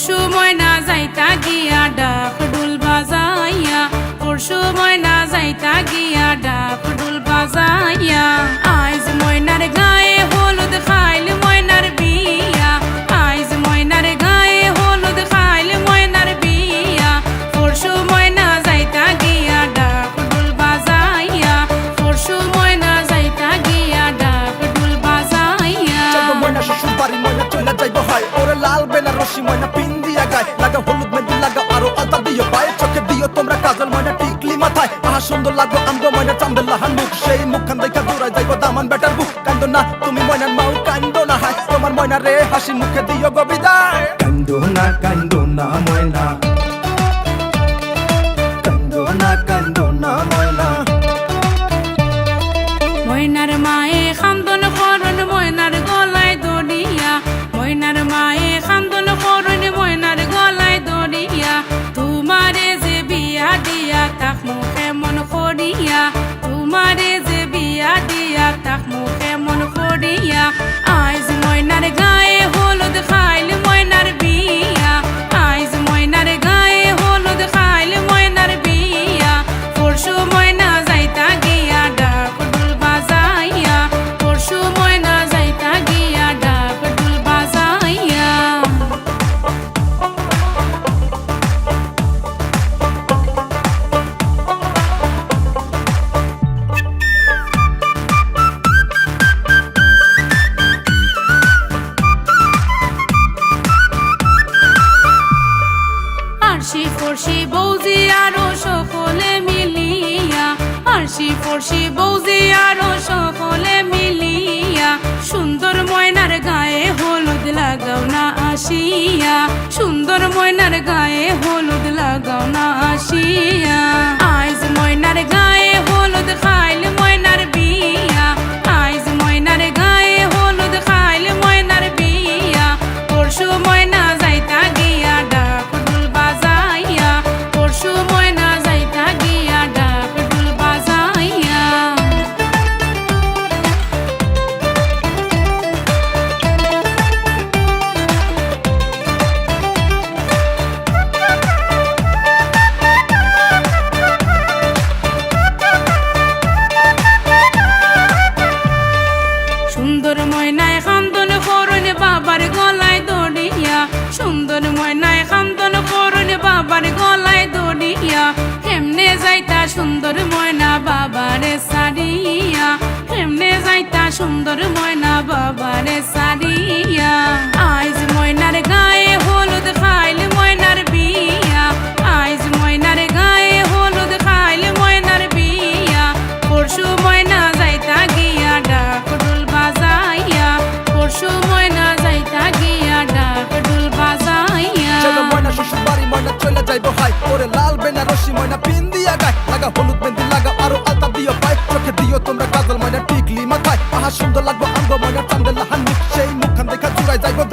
পরশু ময়না যাইতা গিয়া ডাক ডুল বাজাইয়া। পরশু ময়না যাইতা গিয়া ডাক ডুল বাজাইয়া। আইজ ময়নার গায়ে হলুদ, খাইল ময়নার বিয়া। আইজ ময়নার গায়ে হলুদ, খাইল ময়নার বিয়া। পরশু ময়না যাইতা গিয়া ডাক ডুল বাজাইয়া। পরশু ময়না যাইতা গিয়া ডাক ডুল বাজাইয়া। ময়না শ্বশুর বাড়ি ময়না চলে যাইব হয়। ওরে লাল বেনা রশি ময়না সুন্দর লাগবো আমগো ময়না চান্দের লাহান মুখ সেই মুখখান দেখা দূরায় যাইব, দামান বেটার বুক। কান্দো না, তুমি ময়নার মাও, কান্দো না, হায়। তোমার ময়না রে, হাসি মুখে দিও গবিদায় বিদায়। কান্দো না কান্দো না, ময়না। কান্দো না তাক মুখে মন করিয়া, তোমারে যে বিয়া দিয়া তাক মুখে মন করিয়া, আইজ ময়নার গায়ে আরশি বৌজি আরও সকলে মিলিয়া আরশি ফরশি বৌজি আরও সকলে মিলিয়া, সুন্দর ময়নার গায়ে হলুদ লাগাও না আসিয়া, সুন্দর ময়নার গায়ে হলুদ লাগাও না আসিয়া। সুন্দর ময়না বাবারে সারিয়া এমনে যাইতা সুন্দর ময়না বাবারে সারিয়া। লাগা, হলুদ মেহেন্দি লাগা, আরও আলতা দিও পাই চোখে দিও তোমরা কাজল ময়না, টিকলি মাথায়। আহা, সুন্দর লাগবো আঙ্গ ময়না, চান্দেল হান্নি সেই মুখখান দেখা চুরাই যাইবো